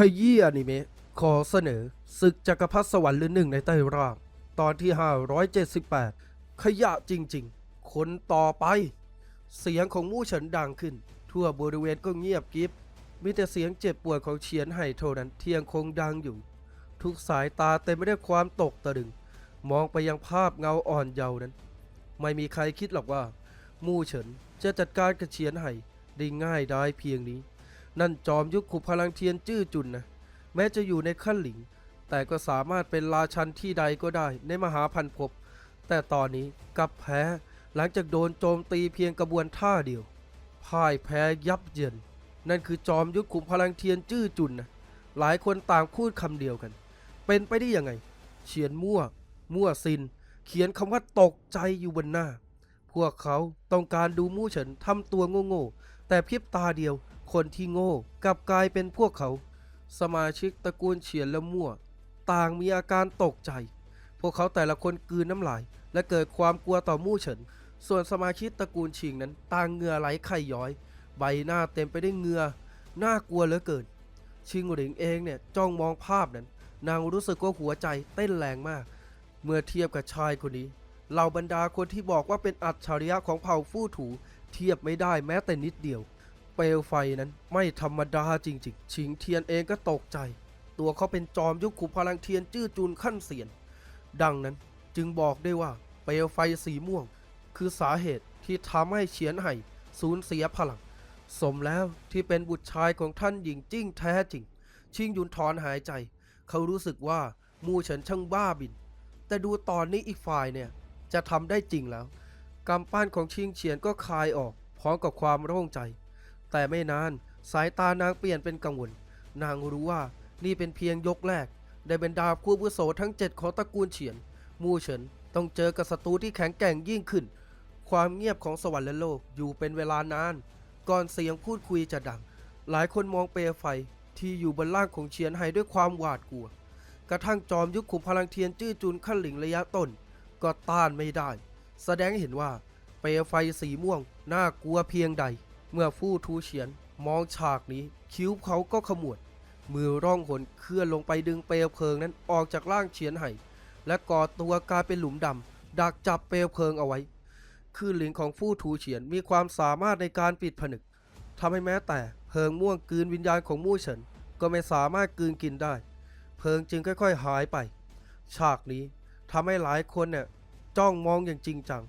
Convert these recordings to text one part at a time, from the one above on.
ขยี้อนิเมะขอเสนอศึกจักรพรรดิสวรรค์หรือหนึ่งในใต้รางตอนที่ 578 ขยะจริงๆ คนต่อไป เสียงของมู่เฉินดังขึ้น ทั่วบริเวณก็เงียบกริบมีแต่เสียงเจ็บปวดของเฉียนไห่เท่านั้นเที่ยงคงดังอยู่ ทุกสายตาเต็มไปด้วยความตกตะลึง มองไปยังภาพเงาอ่อนเยาว์นั้น ไม่มีใครคิดหรอกว่า มู่เฉินจะจัดการกับเฉียนไห่ได้ง่ายได้เพียงนี้ นั่นจอมยุคขุพลังเทียนจื้อจุนนะแม้จะอยู่ในขั้นหลิง แต่ก็สามารถเป็นราชันที่ใดก็ได้ในมหาพันภพแต่ตอนนี้กลับแพ้หลังจากโดนโจมตีเพียงกระบวนท่าเดียวพ่ายแพ้ยับเยินนั่นคือจอมยุทธขุมพลังเทียนจื้อจุนนะหลายคนต่างพูดคำเดียวกัน เป็นไปได้ยังไงเขียนมั่ว มั่วซิน เขียนคำว่าตกใจอยู่บนหน้า พวกเขาต้องการดูมู่เฉินทำตัวโง่ๆแต่พริบตาเดียว คนที่โง่กลับกลายเป็นพวกเขา สมาชิกตระกูลเฉียนและมั่ว ต่างมีอาการตกใจ พวกเขาแต่ละคนกืนน้ำลาย และเกิดความกลัวต่อมู่เฉิน ส่วนสมาชิกตระกูลชิงนั้นต่างเหงื่อไหลไข่ย้อย ใบหน้าเต็มไปด้วยเหงื่อน่ากลัวเหลือเกิน ชิงหลิงเองเนี่ยจ้องมองภาพนั้น นางรู้สึกว่าหัวใจเต้นแรงมาก เมื่อเทียบกับชายคนนี้เหล่าบรรดาคนที่บอกว่าเป็นอัจฉริยะของเผ่าฟู่ถูเทียบไม่ได้แม้แต่นิดเดียว เปลวไฟนั้นไม่ธรรมดาจริงๆ ชิงเทียนเองก็ตกใจ ตัวเขาเป็นจอมยุคขุมพลังเทียนจื้อจูนขั้นเสียน ดังนั้นจึงบอกได้ว่าเปลวไฟสีม่วง คือสาเหตุที่ทำให้เฉียนไห่สูญเสียพลัง สมแล้วที่เป็นบุตรชายของท่านหญิงจิ้งแท้จริง ชิงหยุนถอนหายใจ เขารู้สึกว่ามูเฉินช่างบ้าบิน แต่ดูตอนนี้อีกฝ่ายเนี่ยจะทำได้จริงแล้วกำปั้นของชิงเฉียนก็คลายออกพร้อมกับความโล่งใจ แต่ไม่นานสายตานางเปลี่ยนเป็นกังวล นางรู้ว่านี่เป็นเพียงยกแรก ได้บรรดาผู้อาวุโสทั้งเจ็ดของตระกูลเฉียน มู่เฉินต้องเจอกับศัตรูที่แข็งแกร่งยิ่งขึ้น ความเงียบของสวรรค์และโลกอยู่เป็นเวลานาน ก่อนเสียงพูดคุยจะดัง หลายคนมองเปลวไฟที่อยู่บนล่างของเฉียนไห่ด้วยความหวาดกลัว กระทั่งจอมยุคขุมพลังเทียนจื้อจุนขั้นหลิงระยะต้น ก็ต้านไม่ได้ แสดงใหเห็นว่าเปลวไฟสีม่วงน่ากลัวเพียงใด เมื่อฟู่ทูเฉียนมองฉากนี้ คิ้วเขาก็ขมวด มือร่องหนเคลื่อนลงไปดึงเปลวเพลิงนั้นออกจากร่างเฉียนไห่และก่อตัวกลายเป็นหลุมดำดักจับเปลวเพลิงเอาไว้คือหลิงของฟู่ทูเฉียนมีความสามารถในการปิดผนึกทำให้แม้แต่เพลิงม่วงกลืนวิญญาณของมู่เฉินก็ไม่สามารถกลืนกินได้ เพลิงจึงค่อย ๆ หายไป ฉากนี้ทำให้หลายคนเนี่ยจ้องมองอย่างจริงจัง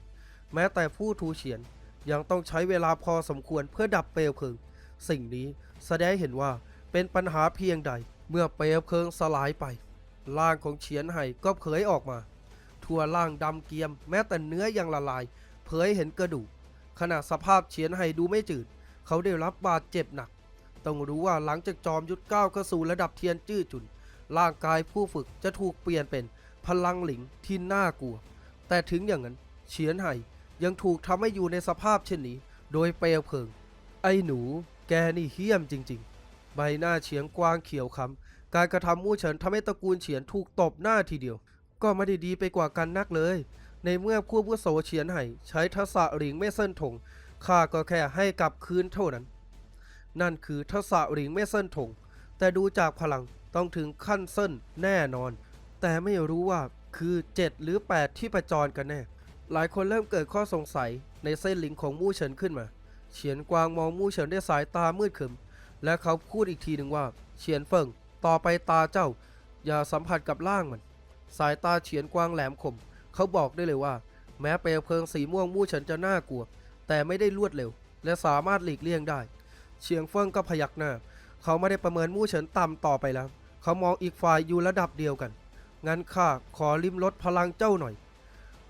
แม้แต่ผู้ทูเฉียน ยังต้องใช้เวลาพอสมควรเพื่อดับเปลวเพลิง สิ่งนี้แสดงให้เห็นว่าเป็นปัญหาเพียงใด เมื่อเปลวเพลิงสลายไปร่างของเฉียนไห่ก็เผยออกมา ทั่วร่างดำเกรียม แม้แต่เนื้อยังละลาย เผยเห็นกระดูกขณะสภาพเฉียนไห่ดูไม่จืด เขาได้รับบาดเจ็บหนัก ต้องรู้ว่าหลังจากจอมยุทธก้าวเข้าสู่ระดับเทียนจื้อจุน ร่างกายผู้ฝึกจะถูกเปลี่ยนเป็นพลังหลิงที่น่ากลัว แต่ถึงอย่างนั้นเฉียนไห่ ยังถูกทำให้อยู่ในสภาพเช่นนี้ โดยเปลวเพลิง ไอ้หนู แกนี่เหี้ยมจริง ๆ ใบหน้าเฉียงกว้างเขียวคำการกระทำมู่เฉินทำให้ตระกูลเฉียนถูกตบหน้าทีเดียว ก็ไม่ได้ดีไปกว่ากันนักเลย ในเมื่อผู้ผู้โสเฉียนไห่ใช้ทักษะหลิงไม่เส้นถงข้าก็แค่ให้กลับคืนเท่านั้น นั่นคือทักษะหลิงไม่เส้นถง แต่ดูจากพลังต้องถึงขั้นเส้นแน่นอน แต่ไม่รู้ว่าคือ 7 หรือ 8 ที่ประจรกันแน่ หลายคนเริ่มเกิดข้อสงสัยในเส้นหลิงของมู่เฉินขึ้นมา เฉียนกวางมองมู่เฉินด้วยสายตามืดขึมและเขาพูดอีกทีหนึ่งว่า เฉียนเฟิง ต่อไปตาเจ้า อย่าสัมผัสกับร่างมัน สายตาเฉียนกวางแหลมคม เขาบอกได้เลยว่า แม้เปลวเพลิงสีม่วงมู่เฉินจะน่ากลัว แต่ไม่ได้รวดเร็ว และสามารถหลีกเลี่ยงได้ เฉียงเฟิงก็พยักหน้า เขาไม่ได้ประเมินมู่เฉินต่ำต่อไปแล้ว เขามองอีกฝ่ายอยู่ระดับเดียวกัน งั้นข้าขอริมรถพลังเจ้าหน่อย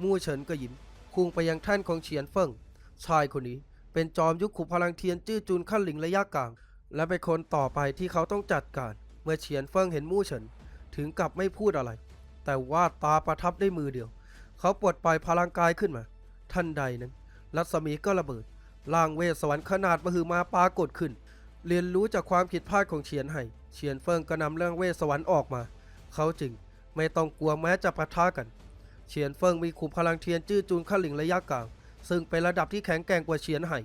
มู่เฉินก็ยิ้มพุ่งไปยังท่านของเฉียนเฟิงชายคนนี้เป็นจอมยุคขุมพลังเทียนจื้อจุนขั้นหลิงระยะกลาง และเป็นคนต่อไปที่เขาต้องจัดการ เมื่อเฉียนเฟิงเห็นมู่เฉิน ถึงกับไม่พูดอะไร แต่วาดตาประทับได้มือเดียว เขาปลดปล่อยพลังกายขึ้นมาทันใดนั้น รัศมีก็ระเบิดร่างเวสวรรค์ขนาดมหึมาปรากฏขึ้น เรียนรู้จากความผิดพลาดของเฉียนไห่เฉียนเฟิงก็นำเรื่องเวสสวรรค์ออกมา เขาจึงไม่ต้องกลัวแม้จะปะทะกัน เฉียนเฟิงมีขุมพลังเทียนจื้อจูนขั้นหลิงระยะกลาง ซึ่งเป็นระดับที่แข็งแกร่งกว่าเฉียนไห่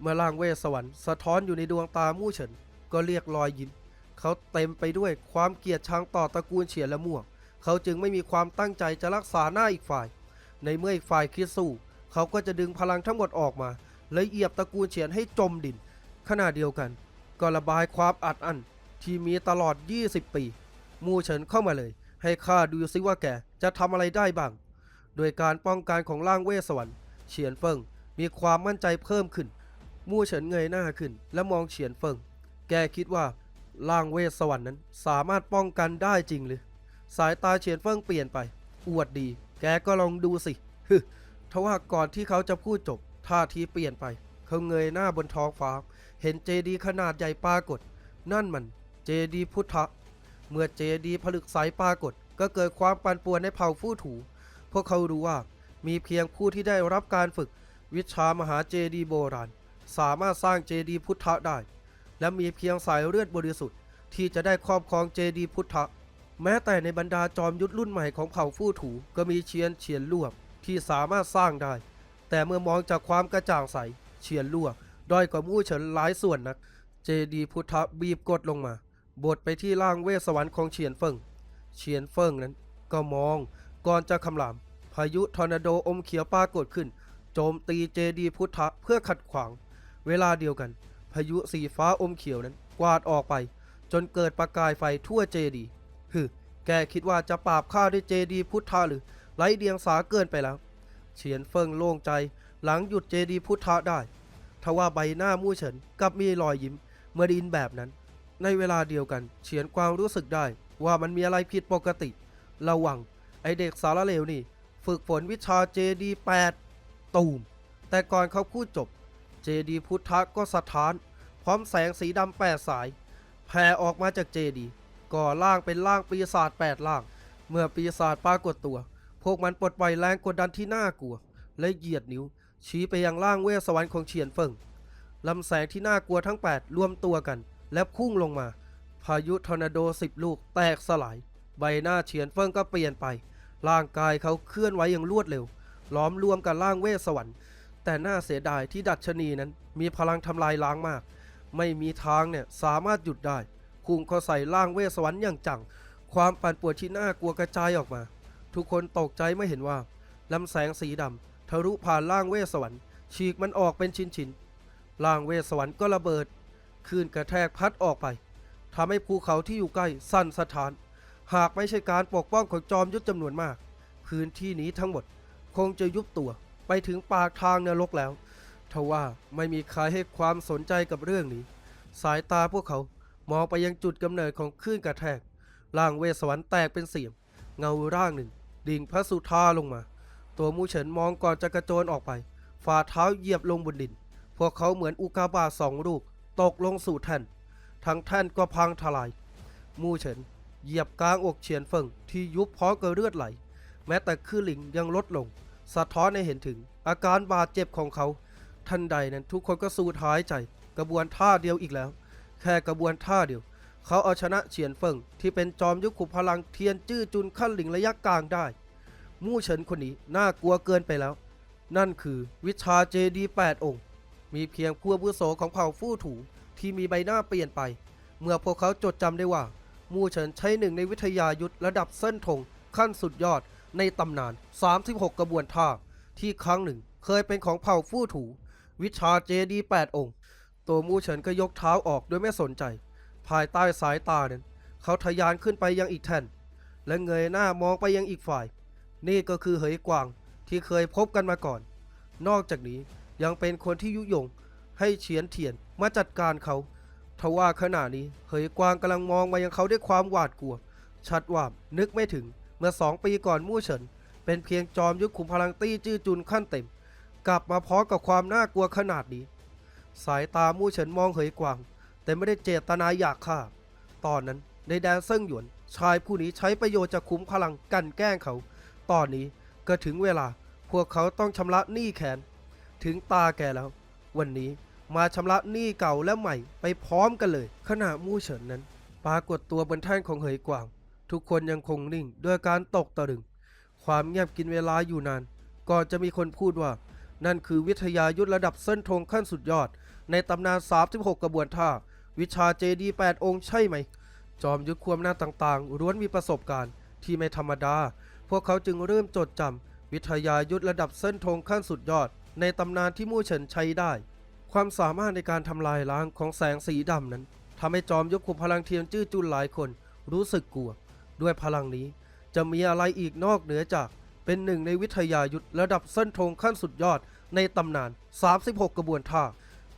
เมื่อร่างเวสวรรค์สะท้อนอยู่ในดวงตามู่เฉิน ก็เรียกรอยยิ้ม เขาเต็มไปด้วยความเกลียดชังต่อตระกูลเฉียนและม่วง เขาจึงไม่มีความตั้งใจจะรักษาหน้าอีกฝ่าย ในเมื่ออีกฝ่ายคิดสู้ เขาก็จะดึงพลังทั้งหมดออกมาและเหยียบตระกูลเฉียนให้จมดิน ขณะเดียวกัน ก็ระบายความอัดอั้นที่มีตลอด 20 ปี มูเฉินเข้ามาเลย ให้ข้าดูซิว่าแกจะทำอะไรได้บ้าง โดยการป้องกันของร่างเวสวรรค์เฉียนเฟิงมีความมั่นใจเพิ่มขึ้น มู่เฉินเงยหน้าขึ้น และมองเฉียนเฟิง แกคิดว่าร่างเวสวรรค์นั้นสามารถป้องกันได้จริงหรือ สายตาเฉียนเฟิงเปลี่ยนไป อวดดี แกก็ลองดูสิฮึทว่าก่อนที่เขาจะพูดจบท่าทีเปลี่ยนไป เขาเงยหน้าบนท้องฟ้า เห็นเจดีขนาดใหญ่ปรากฏ นั่นมันเจดีพุทธะ เมื่อเจดีผลึกใสปรากฏ ก็เกิดความปั่นป่วนในเผ่าฟู่ถู วกเขารู้ว่ามีเพียงผู้ที่ได้รับการฝึกวิชามหาเจดีโบราณ สามารถสร้างเจดีพุทธะได้ และมีเพียงสายเลือดบริสุทธิ์ที่จะได้ครอบครองเจดีพุทธะ แม้แต่ในบรรดาจอมยุทธรุ่นใหม่ของเผ่าฟู่ถูก็มีเชียนเฉียนลวกที่สามารถสร้างได้ แต่เมื่อมองจากความกระจ่างใสเฉียนลวกด้อยกว่ามู่เฉินหลายส่วนนัก เจดีพุทธะบีบกดลงมาบดไปที่ล่างเวสสวรรค์ของเฉียนเฟิงเฉียนเฟิงนั้นก็มองก่อนจะคำราม พายุทอร์นาโดอมเขียวปรากฏขึ้น โจมตีเจดีพุทธะเพื่อขัดขวาง เวลาเดียวกัน พายุสีฟ้าอมเขียวนั้น กวาดออกไป จนเกิดประกายไฟทั่วเจดีฮึแกคิดว่าจะปราบข้าด้วยเจดีพุทธะหรือไร้เดียงสาเกินไปแล้ว เฉียนเฟิงโล่งใจหลังหยุดเจดีพุทธะได้ทว่าใบหน้ามู่เฉินกลับมีรอยยิ้มเมื่อไดยินแบบนั้น ในเวลาเดียวกัน เฉียนกวางรู้สึกได้ว่ามันมีอะไรผิดปกติ ระวังไอเด็กสารเลวนี่ ฝึกฝนวิชาเจดีแปดตูม แต่ก่อนเขาพูดจบเจดีพุทธะก็สะท้าน พร้อมแสงสีดำแปดสาย แผ่ออกมาจากเจดีก่อร่างเป็นร่างปีศาจแปดร่าง เมื่อปีศาจปรากฏตัว พวกมันปลดปล่อยแรงกดดันที่น่ากลัว และเหยียดนิ้ว ชี้ไปยังร่างเวสสวรรค์ของเฉียนเฟิงลำแสงที่น่ากลัวทั้ง 8 รวมตัวกัน และพุ่งลงมา พายุทอร์นาโดสิบลูกแตกสลาย ใบหน้าเฉียนเฟิงก็เปลี่ยนไป ร่างกายเขาเคลื่อนไหวอย่างรวดเร็ว ล้อมรวมกับร่างเวสสวรรค์ แต่น่าเสียดายที่ดัชนีนั้นมีพลังทำลายล้างมาก ไม่มีทางเนี่ยสามารถหยุดได้พุ่งเข้าใส่ร่างเวสสวรรค์อย่างจัง ความปั่นป่วนที่น่ากลัวกระจายออกมา ทุกคนตกใจเมื่อเห็นว่าลำแสงสีดำทะลุผ่านร่างเวสสวรรค์ฉีกมันออกเป็นชิ้นๆร่างเวสสวรรค์ก็ระเบิดคลื่นกระแทกพัดออกไปทำให้ภูเขาที่อยู่ใกล้สั่นสะท้าน หากไม่ใช่การปกป้องของจอมยุทธจำนวนมาก พื้นที่นี้ทั้งหมดคงจะยุบตัวไปถึงปากทางนรกแล้วทว่าไม่มีใครให้ความสนใจกับเรื่องนี้ สายตาพวกเขามองไปยังจุดกำเนิดของคลื่นกระแทกร่างเวสวรรค์แตกเป็นเสียงเงาร่างหนึ่ง ดิ่งพระสุธาลงมา ตัวมูเฉินมองก่อนจะกระโจนออกไป ฝ่าเท้าเหยียบลงบนดิน พวกเขาเหมือนอุกาบาตสองลูกตกลงสู่แท่น ทั้งแท่นก็พังทลาย มูเฉิน เหยียบกลางอกเฉียนเฟิงที่ยุบพร้อมกับเลือดไหล แม้แต่คลื่นหลิงยังลดลง สะท้อนให้เห็นถึง อาการบาดเจ็บของเขา ทันใดนั้นทุกคนก็สูดหายใจ กระบวนท่าเดียวอีกแล้ว แค่กระบวนท่าเดียว เขาเอาชนะเฉียนเฟิงที่เป็นจอมยุคขุมพลังเทียนจื้อจุนขั้นหลิงระยะกลางได้ มู่เฉินคนนี้น่ากลัวเกินไปแล้ว นั่นคือวิชาเจดีแปดองค์ มีเพียงผู้บุโสของเผ่าฟู่ถูที่มีใบหน้าเปลี่ยนไป เมื่อพวกเขาจดจำได้ว่า มู่เฉินใช้หนึ่งในวิทยายุทธระดับเส้นธงขั้นสุดยอดในตำนาน 36 กระบวนท่า ที่ครั้งหนึ่งเคยเป็นของเผ่าฟู่ถู วิชาเจดีแปดองค์ ตัวมู่เฉินก็ยกเท้าออกโดยไม่สนใจ ภายใต้สายตานั้น เขาทะยานขึ้นไปยังอีกแท่น และเงยหน้ามองไปยังอีกฝ่าย นี่ก็คือเหยกวางที่เคยพบกันมาก่อน นอกจากนี้ยังเป็นคนที่ยุยงให้เฉียนเทียนมาจัดการเขา ทว่าขณะนี้เหยกวางกำลังมองมายังเขาด้วยความหวาดกลัว ชัดว่านึกไม่ถึงเมื่อสองปีก่อนมู่เฉิน เป็นเพียงจอมยุคขุมพลังตี้จื้อจุนขั้นเต็ม กลับมาพร้อมกับความน่ากลัวขนาดนี้ สายตามู่เฉินมองเหยกวาง แต่ไม่ได้เจตนาอยากฆ่า ตอนนั้นในแดนเซิ่งหยวน ชายผู้นี้ใช้ประโยชน์จากขุมพลังกันแกล้งเขา ตอนนี้ก็ถึงเวลาพวกเขาต้องชำระหนี้แค้นถึงตาแกแล้ว วันนี้ มาชำระหนี้เก่าและใหม่ไปพร้อมกันเลย ขณะมู่เฉินนั้น ปรากฏตัวบนแท่นของเหยกวาง ทุกคนยังคงนิ่งด้วยการตกตะลึง ความเงียบกินเวลาอยู่นาน ก่อนจะมีคนพูดว่า นั่นคือวิทยายุทธระดับเส้นธงขั้นสุดยอด ในตำนาน36กระบวนท่า วิชาเจดีแปดองค์ใช่ไหม จอมยุทธควมหน้าต่างๆล้วนมีประสบการณ์ที่ไม่ธรรมดา พวกเขาจึงเริ่มจดจำวิทยายุทธระดับเส้นธงขั้นสุดยอด ในตำนานที่มู่เฉินใช้ได้ ความสามารถในการทำลายล้างของแสงสีดำนั้นทำให้จอมยุทธขุมพลังเทียนจื้อจุนหลายคนรู้สึกกลัว ด้วยพลังนี้จะมีอะไรอีกนอกเหนือจากเป็นหนึ่งในวิทยายุทธระดับเส้นธงขั้นสุดยอดในตำนาน 36 กระบวนท่า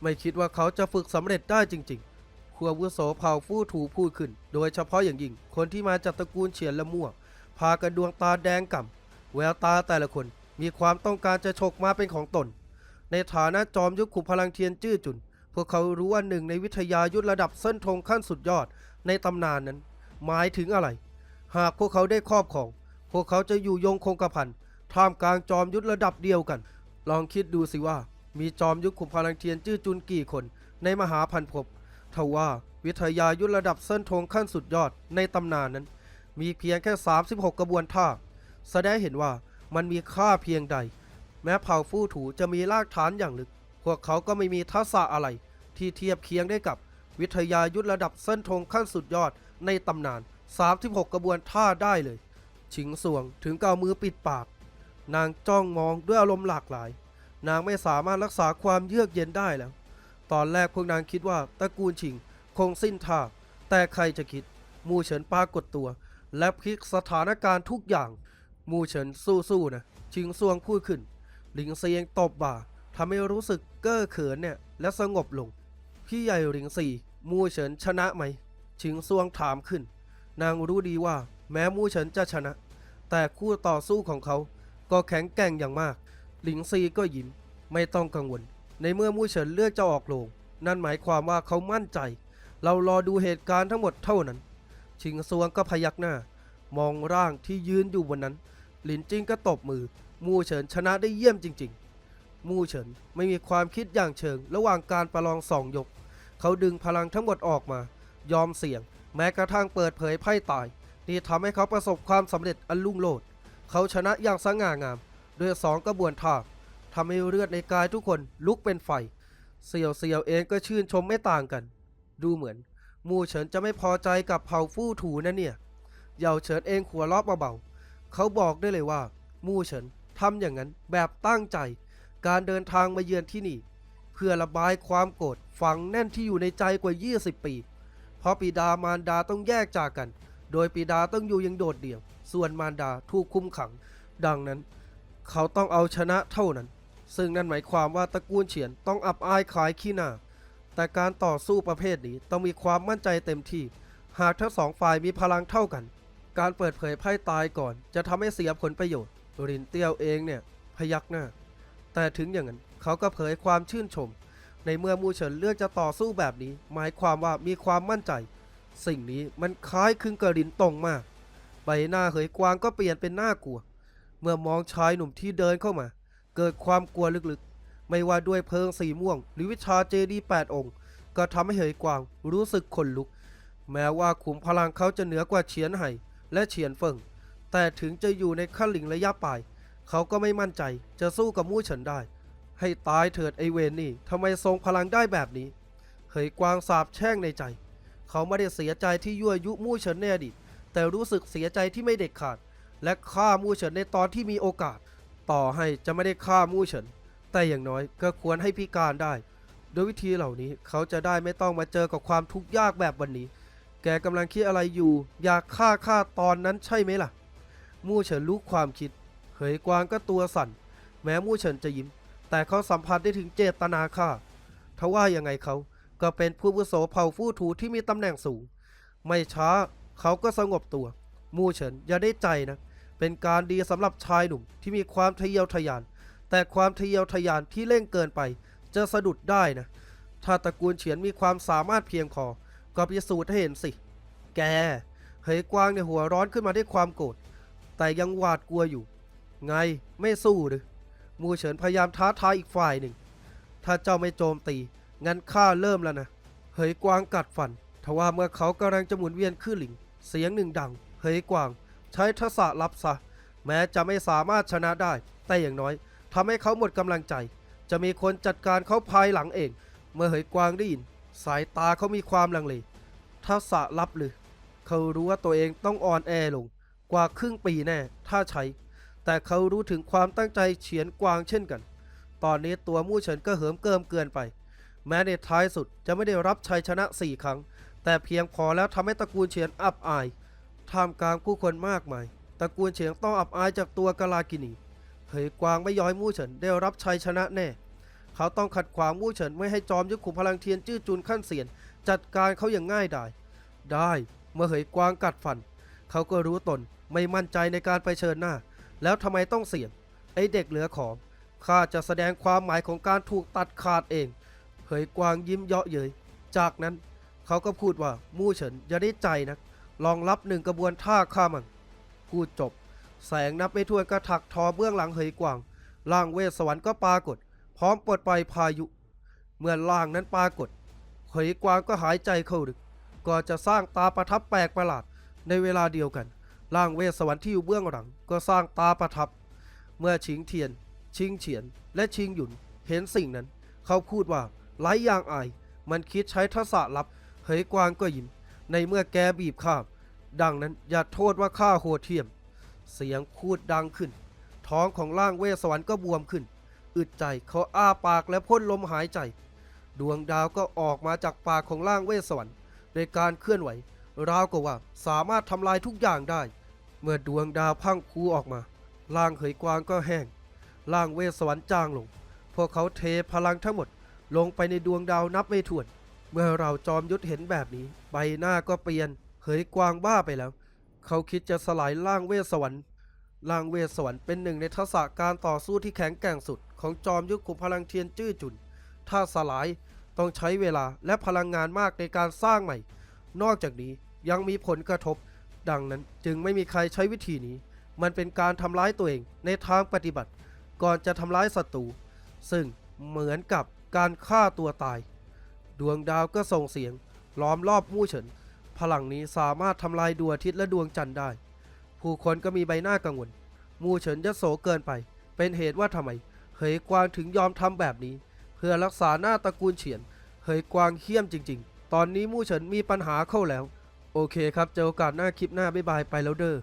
ไม่คิดว่าเขาจะฝึกสำเร็จได้จริงๆครัววุโสเผ่าฟู่ถูพูดขึ้น โดยเฉพาะอย่างยิ่งคนที่มาจากตระกูลเฉียนละมั่ว พากันดวงตาแดงก่ำแววตาแต่ละคนมีความต้องการจะฉกมาเป็นของตน ในฐานะจอมยุทธขุมพลังเทียนจื้อจุน พวกเขารู้ว่าหนึ่งในวิทยายุทธระดับเส้นธงขั้นสุดยอดในตำนานนั้น หมายถึงอะไร หากพวกเขาได้ครอบครอง พวกเขาจะอยู่ยงคงกระพันท่ามกลางจอมยุทธระดับเดียวกัน ลองคิดดูสิว่า มีจอมยุทธขุมพลังเทียนจื้อจุนกี่คน ในมหาพันภพทว่าวิทยายุทธระดับเส้นธงขั้นสุดยอดในตำนานนั้น มีเพียงแค่ 36 กระบวนท่า แสดงเห็นว่ามันมีค่าเพียงใด แม้เผ่าฟู่ถูจะมีรากฐานอย่างลึก พวกเขาก็ไม่มีทักษะอะไร ที่เทียบเคียงได้กับวิทยายุทธระดับเส้นธงขั้นสุดยอดในตำนาน 36 กระบวนท่าได้เลย ชิงสวงถึงกับเอามือปิดปาก นางจ้องมองด้วยอารมณ์หลากหลาย นางไม่สามารถรักษาความเยือกเย็นได้แล้ว ตอนแรกพวกนางคิดว่าตระกูลชิงคงสิ้นท่า แต่ใครจะคิด มูเฉินปรากฏตัว และพลิกสถานการณ์ทุกอย่าง มูเฉินสู้ๆนะ ชิงซวงพูดขึ้น ลิงเซียงตบบ่าทำให้รู้สึกเก้อเขินเนี่ยและสงบลง พี่ใหญ่หลิงซีมูเฉินชนะไหม ชิงซวงถามขึ้น นางรู้ดีว่าแม้มูเฉินจะชนะ แต่คู่ต่อสู้ของเขาก็แข็งแกร่งอย่างมาก หลิงซีก็ยิ้มไม่ต้องกังวล ในเมื่อมู่เฉินเลือกจะออกโรงนั่นหมายความว่าเขามั่นใจ เรารอดูเหตุการณ์ทั้งหมดเท่านั้น ชิงซวงก็พยักหน้า มองร่างที่ยืนอยู่บนนั้น หลินจิ้งก็ตบมือ มู่เฉินชนะได้เยี่ยมจริง ๆ มู่เฉินไม่มีความคิดอย่างเชิง ระหว่างการประลองสองยก เขาดึงพลังทั้งหมดออกมา ยอมเสี่ยง แม้กระทั่งเปิดเผยไพ่ตายนี่ทำให้เขาประสบความสำเร็จอันลุ่งโลด เขาชนะอย่างสง่างามด้วยสองกระบวนท่าทำให้เลือดในกายทุกคนลุกเป็นไฟ เสี่ยวเสี่ยวเองก็ชื่นชมไม่ต่างกัน ดูเหมือน มู่เฉินจะไม่พอใจกับเผ่าฟู่ถูนะเนี่ย เหยาเฉินเองหัวเราะเบาๆเขาบอกได้เลยว่า มู่เฉิน ทำอย่างนั้นแบบตั้งใจ การเดินทางมาเยือนที่นี่ เพื่อระบายความโกรธฝังแน่นที่อยู่ในใจกว่า 20 ปี เพราะปิดามารดาต้องแยกจากกัน โดยปิดาต้องอยู่ยังโดดเดี่ยว ส่วนมารดาถูกคุมขัง ดังนั้น เขาต้องเอาชนะเท่านั้น ซึ่งนั่นหมายความว่าตระกูลเฉียนต้องอับอายขายขี้หน้าแต่การต่อสู้ประเภทนี้ต้องมีความมั่นใจเต็มที่ หากทั้งสองฝ่ายมีพลังเท่ากัน การเปิดเผยไพ่ตายก่อนจะทำให้เสียผลประโยชน์ รินเตียวเองเนี่ยพยักหน้า แต่ถึงอย่างนั้นเขาก็เผยความชื่นชม ในเมื่อมูเฉินเลือกจะต่อสู้แบบนี้ หมายความว่ามีความมั่นใจ สิ่งนี้มันคล้ายคลึงกับรินตรงมาก ใบหน้าเหยกวางก็เปลี่ยนเป็นหน้ากลัว เมื่อมองชายหนุ่มที่เดินเข้ามา เกิดความกลัวลึกๆ ไม่ว่าด้วยเพลิงสีม่วง หรือวิชาเจดีแปดองค์ ก็ทำให้เหยกวางรู้สึกขนลุก แม้ว่าขุมพลังเขาจะเหนือกว่าเฉียนไห่และเฉียนเฟิง แต่ถึงจะอยู่ในขั้นหลิงระยะปลาย เขาก็ไม่มั่นใจจะสู้กับมู่เฉินได้ ให้ตายเถิดไอเวนนี่ทำไมทรงพลังได้แบบนี้เหยกวางสาบแช่งในใจ เขาไม่ได้เสียใจที่ยั่วยุมู่เฉินในอดีตแต่รู้สึกเสียใจที่ไม่เด็ดขาด และฆ่ามู่เฉินในตอนที่มีโอกาส ต่อให้จะไม่ได้ฆ่ามู่เฉิน แต่อย่างน้อยก็ควรให้พิการได้ โดยวิธีเหล่านี้เขาจะได้ไม่ต้องมาเจอกับความทุกข์ยากแบบวันนี้ แกกำลังคิดอะไรอยู่ อยากฆ่าข้าตอนนั้นใช่ไหมล่ะ มู่เฉินรู้ความคิด เหยกวางก็ตัวสั่น แม้มู่เฉินจะยิ้ม แต่เขาสัมผัสได้ถึงเจตนาฆ่าทว่ายังไงเขาก็เป็นผู้วุโสเผ่าฟู่ถูที่มีตำแหน่งสูง ไม่ช้าเขาก็สงบตัว มู่เฉินอย่าได้ใจนะ เป็นการดีสำหรับชายหนุ่มที่มีความทะเยอทะยาน แต่ความทะเยอทะยานที่เร่งเกินไป จะสะดุดได้นะ ถ้าตระกูลเฉียนมีความสามารถเพียงพอก็พิสูจน์ให้เห็นสิ แก เหยกวางในยหัวร้อนขึ้นมาด้วยความโกรธ แต่ยังหวาดกลัวอยู่ ไงไม่สู้หรือมูเฉินพยายามท้าทายอีกฝ่ายหนึ่ง ถ้าเจ้าไม่โจมตี งั้นข้าเริ่มแล้วนะ เหยกวางกัดฟัน ทว่าเมื่อเขากำลังจะหมุนเวียนขึ้นหลิง เสียงหนึ่งดัง เหยกวาง ใช้ทักษะลับซะ แม้จะไม่สามารถชนะได้ แต่อย่างน้อยทำให้เขาหมดกำลังใจ จะมีคนจัดการเขาภายหลังเอง เมื่อเหยกวางได้ยิน สายตาเขามีความลังเลทักษะลับหรือ เขารู้ว่าตัวเองต้องอ่อนแอลง กว่าครึ่งปีแน่ ถ้าใช้ แต่เขารู้ถึงความตั้งใจเฉียนกวางเช่นกัน ตอนนี้ตัวมู่เฉินก็เหิมเกิมเกินไป แม้ในท้ายสุดจะไม่ได้รับชัยชนะสี่ครั้ง แต่เพียงพอแล้วทำให้ตระกูลเฉียนอับอายท่ามกลางผู้คนมากมาย ตระกูลเฉียงต้องอับอายจากตัวกาลากินีเหยกวางไม่ยอมให้มู่เฉินได้รับชัยชนะแน่ เขาต้องขัดขวางมู่เฉินไม่ให้จอมยุทธขุมพลังเทียนจื้อจุนขั้นเสียน จัดการเขาอย่างง่ายดาย ได้ เมื่อเหยกวางกัดฟัน เขาก็รู้ตน ไม่มั่นใจในการไปเชิญหน้า แล้วทำไมต้องเสี่ยง ไอเด็กเหลือของข้าจะแสดงความหมายของการถูกตัดขาดเองเหยกวางยิ้มเยาะเย้ยจากนั้นเขาก็พูดว่ามู่เฉินอย่าได้ใจนะลองรับหนึ่งกระบวนท่าข้ามันพูดจบ แสงนับไม่ถ้วนกระถักทอเบื้องหลังเหยกวางล่างเวสสวรรค์ก็ปรากฏ พร้อมปลดปล่อยพายุ เมื่อล่างนั้นปรากฏเหยกวางก็หายใจเข้าดึก ก็จะสร้างตาประทับแปลกประหลาดในเวลาเดียวกัน ล่างเวสสวรรค์ที่อยู่เบื้องหลัง ก็สร้างตาประทับ เมื่อชิงเทียน ชิงเฉียน และชิงหยุน เห็นสิ่งนั้น เขาพูดว่าไร้ยางอาย มันคิดใช้ทักษะลับเหยกวางก็ยิ้ม ในเมื่อแกบีบข้าดังนั้นอย่าโทษว่าข้าโหดเทียม เสียงพูดดังขึ้น ท้องของร่างเวสสวรรค์ก็บวมขึ้น อึดใจเขาอ้าปากและพ่นลมหายใจ ดวงดาวก็ออกมาจากปากของร่างเวสสวรรค์โดยการเคลื่อนไหวราวกับว่าสามารถทำลายทุกอย่างได้ เมื่อดวงดาวพังคูออกมาร่างเหยกวางก็แห้งร่างเวสวรรค์จางลง พวกเขาเทพลังทั้งหมด ลงไปในดวงดาวนับไม่ถ้วน เมื่อเราจอมยุทธเห็นแบบนี้ ใบหน้าก็เปลี่ยนเหยกวางบ้าไปแล้ว เขาคิดจะสลายร่างเวสวรรค์ร่างเวสสวรรค์เป็นหนึ่งในทักษะการต่อสู้ที่แข็งแกร่งสุด ของจอมยุทธขุมพลังเทียนจื้อจุน ถ้าสลายต้องใช้เวลาและพลังงานมากในการสร้างใหม่ นอกจากนี้ยังมีผลกระทบ ดังนั้นจึงไม่มีใครใช้วิธีนี้ มันเป็นการทำร้ายตัวเองในทางปฏิบัติ ก่อนจะทำร้ายศัตรู ซึ่งเหมือนกับการฆ่าตัวตาย ดวงดาวก็ส่งเสียง ล้อมรอบมู่เฉิน พลังนี้สามารถทำลายดวงอาทิตย์และดวงจันทร์ได้ ผู้คนก็มีใบหน้ากังวล มู่เฉินจะโสเกินไป เป็นเหตุว่าทำไม เหยกวางถึงยอมทำแบบนี้ เพื่อรักษาหน้าตระกูลเฉียน เหยกวางเขี้ยมจริง ๆ ตอนนี้มู่เฉินมีปัญหาเข้าแล้ว โอเคครับ เจอโอกาสหน้าคลิปหน้าบ๊ายบายไปแล้วเด้อ